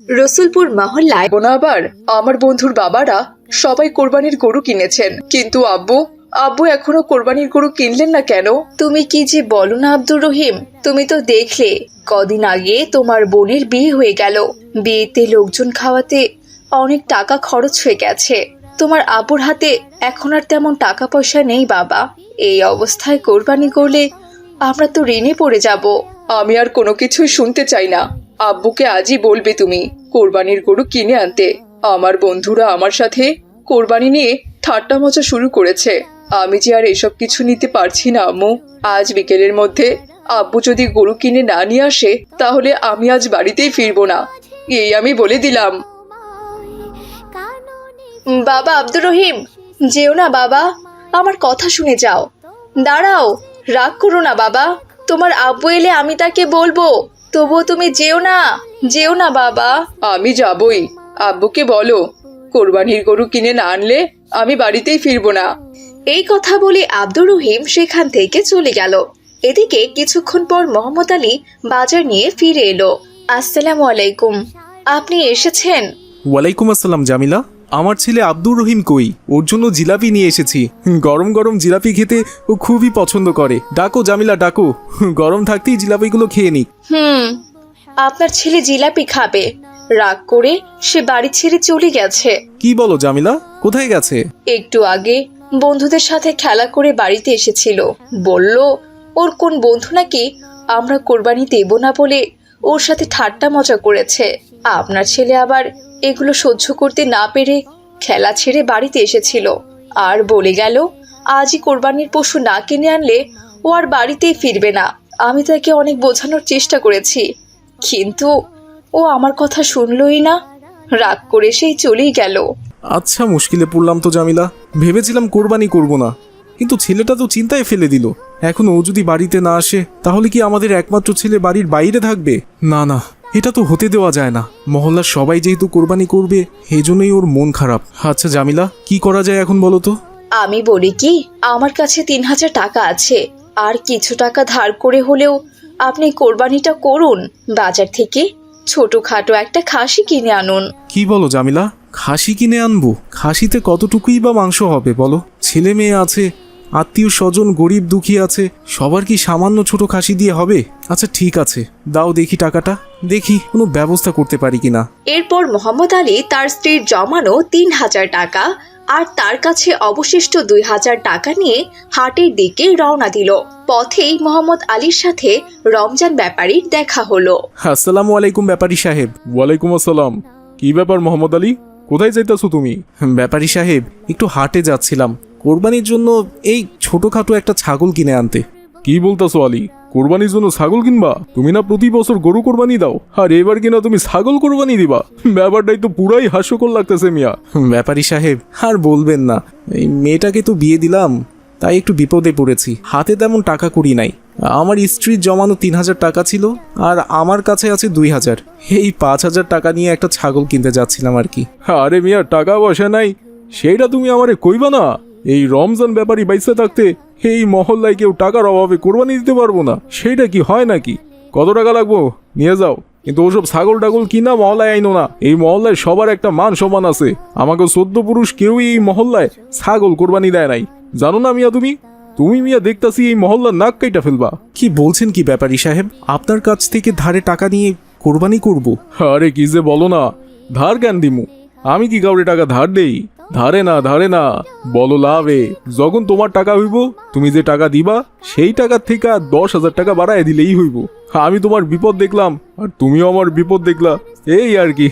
রসুলপুর মহল্লায় আবার আমার বন্ধুর বাবারা সবাই কোরবানির গরু কিনেছেন। কিন্তু আব্বু আব্বু এখনও কোরবানির গরু কিনলেন না কেন? তুমি কি যে বলো না আব্দুর রহিম? তুমি তো দেখলে কদিন আগে তোমার বোনের বিয়ে হয়ে গেল। বিয়েতে লোকজন খাওয়াতে অনেক টাকা খরচ হয়ে গেছে। তোমার আব্বুর হাতে এখন আর তেমন টাকা পয়সা নেই বাবা। এই অবস্থায় কোরবানি করলে আমরা তো ঋণে পড়ে যাব। আমি আর কোনো কিছুই শুনতে চাই না। আব্বুকে আজই বলবে তুমি, কোরবানির গরু কিনে আনতে। আমার বন্ধুরা আমার সাথে কোরবানি নিয়ে ঠাট্টা মজা শুরু করেছে। আমি যে আর এসব কিছু নিতে পারছি না, আম্মু। আজ বিকেলের মধ্যে আব্বু যদি গরু কিনে না নিয়ে আসে, তাহলে আমি আজ বাড়িতেই ফিরবো না। এই আমি বলে দিলাম। বাবা আব্দুর রহিম, যেও না বাবা। আমার কথা শুনে যাও। দাঁড়াও, রাগ করো না বাবা। তোমার আব্বু এলে আমি তাকে বলব। তবুও তুমি যেও না যেও না বাবা। আমি যাবই। আব্বুকে বলো কোরবানির গরু কিনে না আনলে আমি বাড়িতেই ফিরবো না। এই কথা বলে আব্দুর রহিম সেখান থেকে চলে গেল। এদিকে কিছুক্ষণ পর মোহাম্মদ আলী বাজার নিয়ে ফিরে এলো। আসসালামু আলাইকুম। আপনি এসেছেন? ওয়ালাইকুম আসসালাম জামিলা। আমার ছেলে আব্দুর রহিম কই? ওর জন্য জিলাপি নিয়ে এসেছি। গরম গরম জিলাপি খেতে ও খুবই পছন্দ করে। ডাকো জামিলা ডাকো। গরম থাকতেই জিলাপিগুলো খেয়ে নিক। হুম আপনার ছেলে জিলাপি খাবে। রাগ করে সে বাড়ি ছেড়ে চলে গেছে। কি বলো জামিলা? কোথায় গেছে? একটু আগে বন্ধুদের সাথে খেলা করে বাড়িতে এসেছিল। বলল ওর কোন বন্ধু নাকি? আমরা কোরবানি দেব না বলে ওর সাথে ঠাট্টা মজা করেছে। আপনার ছেলে আবার এগুলো সহ্য করতে না পেরে খেলা ছেড়ে বাড়িতে এসেছিল। আর বলে গেল, আজই কোরবানির পশু না কিনে আনলে ও আর বাড়িতেই ফিরবে না। আমি তাকে অনেক বোঝানোর চেষ্টা করেছি। কিন্তু ও আমার কথা শুনলই না। রাগ করে সেই চলেই গেল। আচ্ছা মুশকিলে পড়লাম তো জামিলা। ভেবেছিলাম কোরবানি করব না। কিন্তু ছেলেটা তো চিন্তায় ফেলে দিল। এখন ও যদি বাড়িতে না আসে, তাহলে কি আমাদের একমাত্র ছেলে বাড়ির বাইরে থাকবে? না না এটা তো হতে দেওয়া যায় না। মহল্লার সবাই যেহেতু কোরবানি করবে এজন্যই ওর মন খারাপ। আচ্ছা জামিলা কি করা যায় এখন বলো তো? আমি বলি কি আমার কাছে তিন হাজার টাকা আছে। আর কিছু টাকা ধার করে হলেও আপনি কোরবানিটা করুন। বাজার থেকে ছোটখাটো একটা খাসি কিনে আনুন। কি বলো জামিলা? খাসি কিনে আনব? খাসিতে কতটুকুই বা মাংস হবে বলো? ছেলে মেয়ে আছে আত্মীয় স্বজন গরিব দুঃখী আছে সবার কি সামান্য ছোট খাসি দিয়ে হবে? আচ্ছা ঠিক আছে দাও দেখি টাকাটা দেখি কোনো ব্যবস্থা করতে পারি কিনা। এরপর মোহাম্মদ আলী তার স্ত্রীর জমানো তিন হাজার টাকা আর তার কাছে অবশিষ্ট দুই হাজার টাকা নিয়ে হাটের দিকে রওনা দিল। পথেই মোহাম্মদ আলীর সাথে রমজান ব্যাপারীর দেখা হলো। আসসালামু আলাইকুম ব্যাপারী সাহেব। ওয়ালাইকুম আসসালাম। কি ব্যাপার মোহাম্মদ আলী? কোথায় যাইতাছো তুমি? ব্যাপারী সাহেব একটু হাটে যাচ্ছিলাম। কোরবানির জন্য এই ছোটখাটো একটা ছাগল কিনে আনতে। কি বলতাছো আলী? কোরবানির জন্য ছাগল কিনবা? তুমি না প্রতি বছর গরু কোরবানি দাও আর এবার কিনা তুমি ছাগল কোরবানি দিবা। ব্যাপারটাই তো পুরাই হাস্যকর লাগতেছে মিয়া। ব্যাপারী সাহেব আর বলবেন না। এই মেয়েটাকে তো বিয়ে দিলাম তাই একটু বিপদে পড়েছি। হাতে তেমন টাকা করি নাই। আমার স্ত্রীর জমানো তিন হাজার টাকা ছিল আর আমার কাছে আছে দুই হাজার। এই পাঁচ হাজার টাকা নিয়ে একটা ছাগল কিনতে যাচ্ছিলাম আর কি। আরে মিয়া টাকা পয়সা নাই। সেইটা তুমি আমারে কইবা না। এই রমজান ব্যাপারই বাইসে থাকতে এই মহল্লায় কেউ টাকার অভাবে কোরবানি দিতে পারব না। সেইটা কি হয় নাকি? কত টাকা লাগবো? নিয়ে যাও। কিন্তু ওসব ছাগল টাগল কিনা মহল্লায় আইনো না? এই মহল্লায় সবার একটা মান সম্মান আছে। আমাকে সদ্য পুরুষ কেউই এই মহল্লায় ছাগল কোরবানি দেয় নাই। জানো না মিয়া তুমি? তুমি মিয়া দেখতাছি এই মহল্লার নাক কাইটা ফেলবা। কি বলছেন কি ব্যাপারী সাহেব? আপনার কাছ থেকে ধারে টাকা নিয়ে কোরবানি করব। আরে কি যে বলো না। ধার কেন দিমু? আমি কি কাউরে টাকা ধার দেই? ধারে না ধারে না। বলো লাভে, যখন তোমার টাকা হইব, তুমি যে টাকা দিবা, সেই টাকার থেকে দশ হাজার টাকা বাড়ায় দিলেই হইব। আমি তোমার বিপদ দেখলাম, আর তুমিও আমার বিপদ দেখলা। এই আর কি।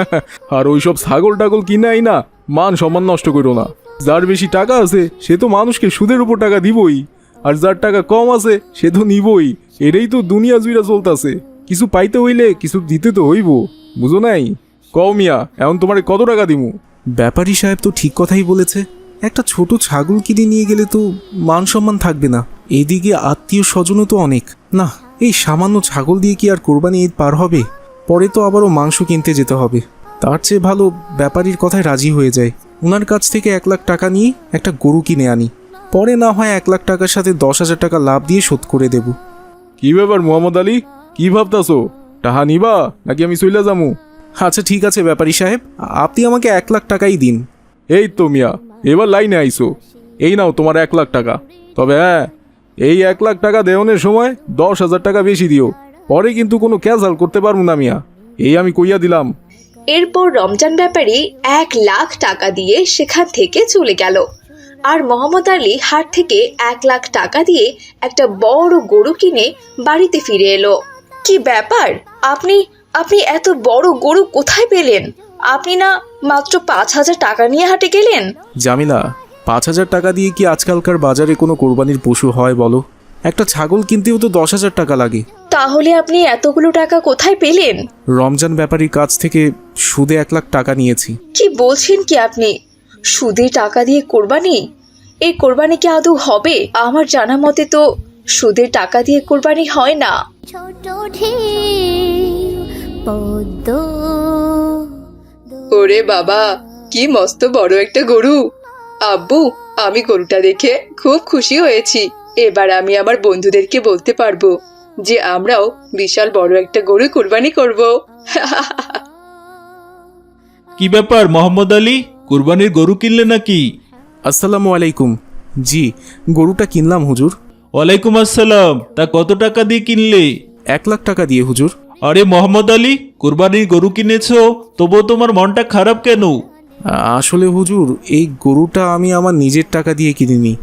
আর ওইসব ছাগল টাগল কিনাই না, মান সম্মান নষ্ট করো না। যার বেশি টাকা আছে, সে তো মানুষকে সুদের উপর টাকা দিবই। আর যার টাকা কম আছে, সে তো নিবই। এটাই তো দুনিয়া জুইরা চলতেছে। কিছু পাইতে হইলে কিছু দিতে তো হইব। বুঝো নাই? কও মিয়া, এখন তোমারে কত টাকা দিমু? ব্যাপারী সাহেব তো ঠিক কথাই বলেছে, একটা ছোট ছাগল কিনে নিয়ে গেলে তো মান সম্মান থাকবে না। এদিকে আত্মীয় স্বজনও তো অনেক। না, এই সামান্য ছাগল দিয়ে কি আর কোরবানি ঈদ পার হবে? পরে তো আবারও মাংস কিনতে যেতে হবে। তার চেয়ে ভালো ব্যাপারীর কথায় রাজি হয়ে যায়। ওনার কাছ থেকে এক লাখ টাকা নিয়ে একটা গরু কিনে আনি। পরে না হয় এক লাখ টাকার সাথে দশ হাজার টাকা লাভ দিয়ে শোধ করে দেব। কি ব্যাপার মোহাম্মদ আলী? কি ভাবতাছো? টাহা নিবা? নাকি আমি চইলা যামু? আচ্ছা ঠিক আছে ব্যাপারী সাহেব। আপনি আমাকে এক লাখ টাকাই দিন। এই তো মিয়া এবার লাইনে আইসো। এই নাও তোমার এক লাখ টাকা। তবে হ্যাঁ এই এক লাখ টাকা দেওয়ানোর সময় দশ হাজার টাকা বেশি দিও। পরে কিন্তু কোনো ক্যান্সেল করতে পারব না মিয়া। এই আমি কইয়া দিলাম। এরপর রমজান ব্যাপারী এক লাখ টাকা দিয়ে সেখান থেকে চলে গেল। আর মোহাম্মদ আলী হাট থেকে এক লাখ টাকা দিয়ে একটা বড় গরু কিনে বাড়িতে ফিরে এলো। কি ব্যাপার? আপনি আপনি এত বড় গরু কোথায় পেলেন? আপনি না মাত্র পাঁচ হাজার টাকা নিয়ে হাটে গেলেন? জামিলা পাঁচ হাজার টাকা দিয়ে কি আজকালকার বাজারে কোনো কোরবানির পশু হয় বলো? একটা ছাগল কিনতেও তো দশ হাজার টাকা লাগে। তাহলে আপনি এতগুলো টাকা কোথায় পেলেন? রমজান ব্যাপারীর কাছ থেকে সুদে এক লাখ টাকা নিয়েছি। কি বলছেন কি আপনি? সুদে টাকা দিয়ে কোরবানি? এই কোরবানি কি আদৌ হবে? আমার জানা মতে তো সুদে টাকা দিয়ে কোরবানি হয় না। ছোট পদ্ম। ওরে বাবা কি মস্ত বড় একটা গরু। আব্বু আমি গরুটা দেখে খুব খুশি হয়েছি। এবার আমি আমার বন্ধুদেরকে বলতে পারব যে আমরাও বিশাল বড় একটা গরু কুরবানি করব। কি ব্যাপার মোহাম্মদ আলী? কুরবানির গরু কিনলে নাকি? আসসালামু আলাইকুম। জি গরুটা কিনলাম হুজুর। ওয়ালাইকুম আসসালাম। তা কত টাকা দিয়ে কিনলে? এক লাখ টাকা দিয়ে হুজুর। আরে মোহাম্মদ আলী কুরবানির গরু কিনেছো তবুও তোমার মনটা খারাপ কেন? আসলে হুজুর এই গরুটা আমি আমার নিজের টাকা দিয়ে কিনিনি।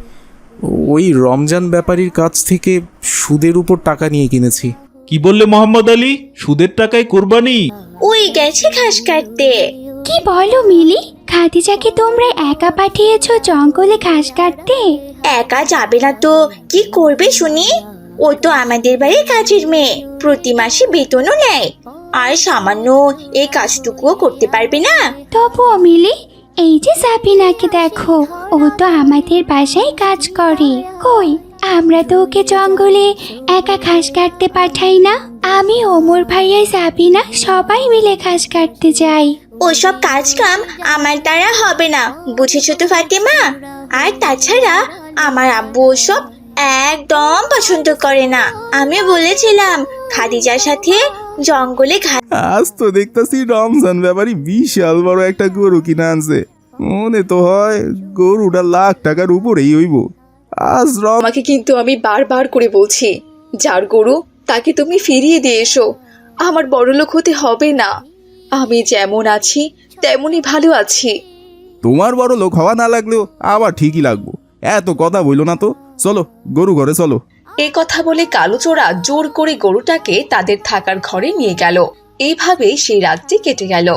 ওই রমজান ব্যাপারীর কাছ থেকে সুদের উপর টাকা নিয়ে কিনেছি। কি বললে মোহাম্মদ আলী? সুদের টাকায় কুরবানি? ওই গেছে ঘাস কাটতে। কি বলো মিলি? খাদিজাকে তোমরা একা পাঠিয়েছো জঙ্গলে ঘাস কাটতে? একা যাবে না তো কি করবে শুনি? ও তো আমাদের বাড়ির কাজের মেয়ে। প্রতি মাসে বেতনও নেয়। আর সামান্য এই কাজটুকুও করতে পারবে না। তবুও মিলি এই যে সাবিনাকে দেখো ও তো আমাদের বাসায় কাজ করে। কই আমরা তো ওকে জঙ্গলে একা ঘাস কাটতে পাঠাই না। আমি ওমর ভাইয়া সাবিনা সবাই মিলে ঘাস কাটতে যাই। ওসব কাজ কাম আমার দ্বারা হবে না বুঝেছ তো ফাতেমা? আর তাছাড়া আমার আব্বু ওসব একদম পছন্দ করে না। আমি বলেছিলাম খাদিজার সাথে জঙ্গলে ঘাস আজ তো দেখতাছি রমজান ব্যাপারী বিশাল বড় একটা গরু কিনে আনছে। মনে তো হয় গরুটা লাখ টাকার উপরেই হইব। আজ রম আমাকে কিন্তু আমি বারবার করে বলছি যার গরু তাকে তুমি ফিরিয়ে দিয়ে এসো। আমার বড়লোক হতে হবে না। আমি যেমন আছি তেমনই ভালো আছি। তোমার বড় লোক হওয়া না লাগলেও আবার ঠিকই লাগবো। এত কথা বইলো না তো। চলো গরু ঘরে চলো। এ কথা বলে কালুচোরা জোর করে গরুটাকে তাদের থাকার ঘরে নিয়ে গেল। এইভাবে সেই রাতটি কেটে গেল।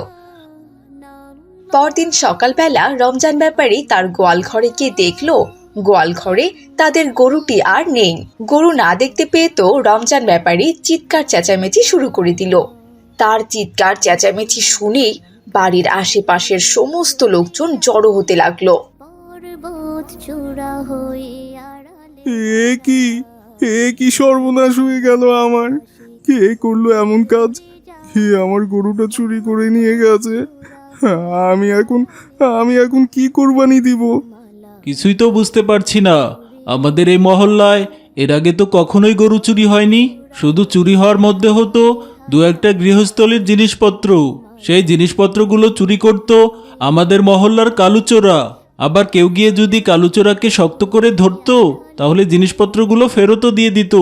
পরদিন সকালবেলা রমজান ব্যাপারী তার গোয়াল ঘরে গিয়ে দেখল গোয়াল ঘরে তাদের গরুটি আর নেই। গরু না দেখতে পেয়ে তো রমজান ব্যাপারী চিৎকার চেঁচামেচি শুরু করে দিল। তার চিৎকার চেঁচামেচি শুনেই বাড়ির আশেপাশের সমস্ত লোকজন জড়ো হতে লাগল। এ কি? এ কি সর্বনাশ হয়ে গেল আমার? কে করল এমন কাজ? কে আমার গরুটা চুরি করে নিয়ে গেছে? আমি এখন আমি এখন কি কোরবানি দিব? কিছুই তো বুঝতে পারছি না। আমাদের এই মহল্লায় এর আগে তো কখনোই গরু চুরি হয়নি। শুধু চুরি হওয়ার মধ্যে হতো দু একটা গৃহস্থলীর জিনিসপত্র। সেই জিনিসপত্রগুলো চুরি করত আমাদের মহল্লার কালুচোরা। আবার কেউ গিয়ে যদি কালুচোরাকে শক্ত করে ধরতো, তাহলে জিনিসপত্রগুলো ফেরতও দিয়ে দিত।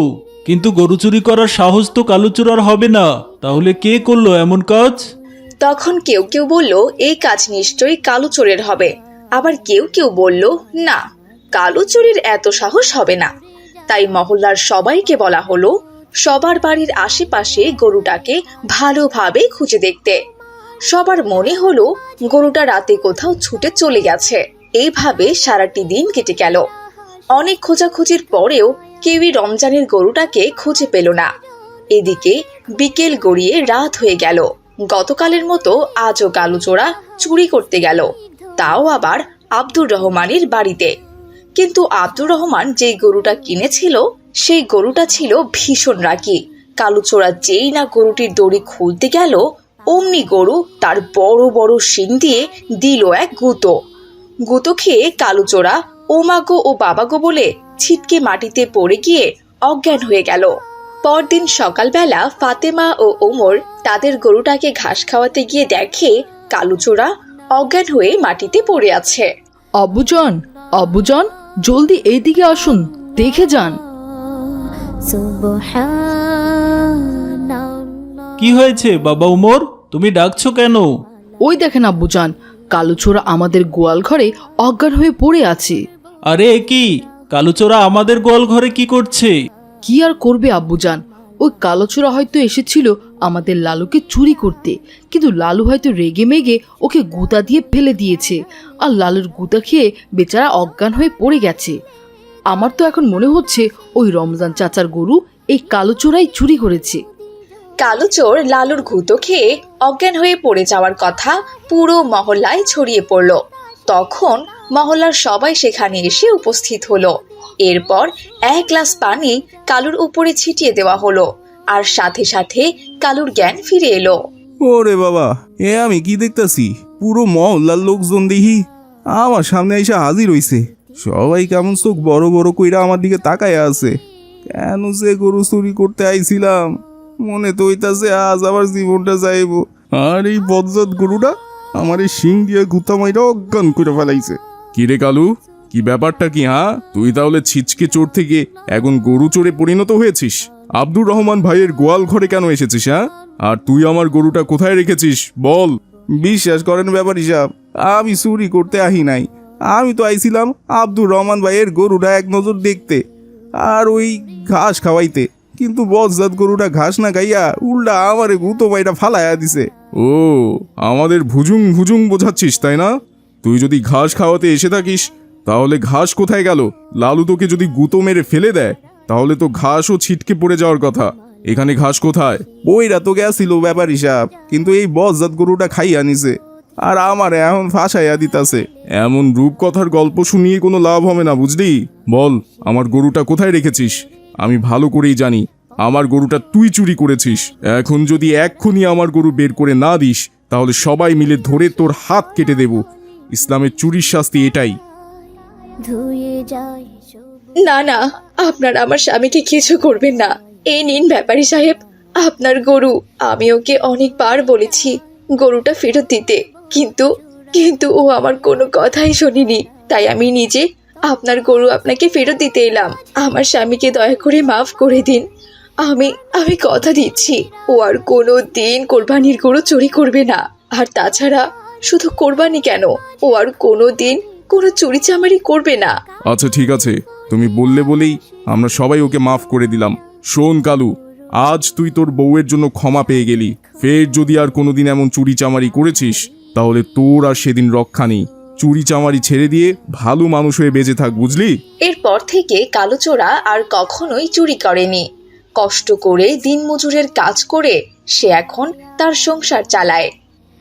কিন্তু গরু চুরি করার সাহস তো কালুচোরার হবে না। তাহলে কে করল এমন কাজ? তখন কেউ কেউ বলল, এই কাজ নিশ্চয়ই কালো চোরের হবে। আবার কেউ কেউ বলল, না কালো চোরের এত সাহস হবে না। তাই মহল্লার সবাইকে বলা হলো, সবার বাড়ির আশেপাশে গরুটাকে ভালোভাবে খুঁজে দেখতে। সবার মনে হলো, গরুটা রাতে কোথাও ছুটে চলে গেছে। এইভাবে সারাটি দিন কেটে গেল। অনেক খোঁজাখুঁজির পরেও কেউই রমজানের গরুটাকে খুঁজে পেল না। এদিকে বিকেল গড়িয়ে রাত হয়ে গেল। গতকালের মতো আজও কালুচোরা চুরি করতে গেল। তাও আবার আব্দুর রহমানের বাড়িতে। কিন্তু আব্দুর রহমান যেই গরুটা কিনেছিল, সেই গরুটা ছিল ভীষণ রাগী। কালুচোরা যেই না গরুটির দড়ি খুলতে গেল, অমনি গরু তার বড় বড় শিং দিয়ে দিল এক গুঁতো। গুঁতো খেয়ে কালুচোরা ওমাগো ও বাবাগো বলে ছিটকে মাটিতে পড়ে গিয়ে অজ্ঞান হয়ে গেল। পরদিন সকালবেলা ফাতেমা ও ওমর তাদের গরুটাকে ঘাস খাওয়াতে গিয়ে দেখে কালুচোরা অজ্ঞান হয়ে মাটিতে পড়ে আছে। আব্বুজান আব্বুজান জলদি এইদিকে আসুন দেখে যান। কি হয়েছে বাবা উমর? তুমি ডাকছো কেন? ওই দেখেন আব্বুজান কালুছোড়া আমাদের গোয়াল ঘরে অজ্ঞান হয়ে পড়ে আছে। আরে এ কি? কালুচোরা আমাদের গোয়াল ঘরে কি করছে? কি আর করবে আব্বুজান? ওই কালোচোরা হয়তো এসেছিল আমাদের লালুকে চুরি করতে কিন্তু লালু হয়তো রেগে মেগে ওকে গুতা দিয়ে ফেলে দিয়েছে আর লালুর গুতা খেয়ে বেচারা অজ্ঞান হয়ে পড়ে গেছে। আমার তো এখন মনে হচ্ছে ওই রমজান চাচার গরু এই কালোচোরাই চুরি করেছে। কালুচোর লালুর ঘুতো খেয়ে অজ্ঞান হয়ে পড়ে যাওয়ার কথা পুরো মহল্লায় ছড়িয়ে পড়ল। তখন মহল্লার সবাই সেখানে এসে উপস্থিত হলো। এরপর এক গ্লাস পানি কালুর উপরে ছিটিয়ে দেওয়া হলো আর সাথে সাথে কালুর জ্ঞান ফিরে এলো। ওরে বাবা, এ আমি কি দেখতাছি? পুরো মহল্লার লোকজন দেখি। আমার সামনে এসে হাজির হইছে। সবাই কেমন চোখ বড় বড় কইরা আমার দিকে তাকায় আছে। কেন যে গরু চুরি করতে আইছিলাম? মনে তো হইতাছে আজ আমার জীবনটা যাইব। আর এই বজ্জাত গরুটা আমার এই শিং দিয়ে গুতা মাইরা অজ্ঞান করে ফেলাইছে। কি রে কালু কি ব্যাপারটা কি হ্যাঁ? তুই তাহলে ছিচকে চোর থেকে এখন গরু চোরে পরিণত হয়েছিস? আব্দুর রহমান ভাইয়ের গোয়াল ঘরে কেন এসেছিস হ্যাঁ? আর তুই আমার গরুটা কোথায় রেখেছিস বল। বিশ্বাস করেন ব্যাপার হিসাব আমি চুরি করতে আহি নাই। আমি তো আইছিলাম আব্দুর রহমান ভাইয়ের গরুটা এক নজর দেখতে আর ওই ঘাস খাওয়াইতে। কিন্তু বজ্জাত গরুটা ঘাস না খাইয়া উল্টা আমারে গুতো মাইটা ফালাইয়া দিছে। ও আমাদের ভুজুং ভুজুং বোঝাচ্ছিস তাই না? তুই যদি ঘাস খাওয়াতে এসে থাকিস তাহলে ঘাস কোথায় গেল? লালু তোকে যদি গুঁতো মেরে ফেলে দেয় তাহলে তো ঘাসও ছিটকে পড়ে যাওয়ার কথা। এখানে ঘাস কোথায়? বইরা তো গেছিল ব্যাপার হিসাব কিন্তু এই বজ্জাত গরুটা খাইয়া নিছে। আর আমার এখন ফাঁসাইয়া দিতাছে। এমন রূপকথার গল্প শুনিয়ে কোনো লাভ হবে না বুঝলি? বল আমার গরুটা কোথায় রেখেছিস? আমি ভালো করেই জানি আমার গরুটা তুই চুরি করেছিস। এখন যদি এক্ষুনি আমার গরু বের করে না দিস তাহলে সবাই মিলে ধরে তোর হাত কেটে দেব। ইসলামের চুরির শাস্তি এটাই। না না আপনার আমার স্বামীকে কিছু করবেন না। এই নিন ব্যাপারী সাহেব আপনার গরু আমি ওকে অনেকবার বলেছি গরুটা ফেরত দিতে। কিন্তু কিন্তু ও আমার কোনো কথাই শোনেনি। তাই আমি নিজে আপনার গরু আপনাকে ফেরত দিতে এলাম। আমার স্বামীকে দয়া করে মাফ করে দিন। আমি আমি কথা দিচ্ছি। ও আর কোনো দিন কোরবানির গরু চুরি করবে না। আর তাছাড়া, শুধু কোরবানি কেন? ও আর কোনো দিন কোনো চুরি চামারি করবে না। আচ্ছা ঠিক আছে। তুমি বললে বলেই আমরা সবাই ওকে মাফ করে দিলাম। শোন, কালু, আজ তুই তোর বউয়ের জন্য ক্ষমা পেয়ে গেলি। ফের যদি আর কোনোদিন এমন চুরি চামারি করেছিস, তাহলে তোর আর সেদিন রক্ষা নেই। চুরি চামারি ছেড়ে দিয়ে ভালো মানুষ হয়ে বেঁচে থাক, বুঝলি? এরপর থেকে কালো চোরা আর কখনোই চুরি করেনি। কষ্ট করে দিনমজুরের কাজ করে সে এখন তার সংসার চালায়।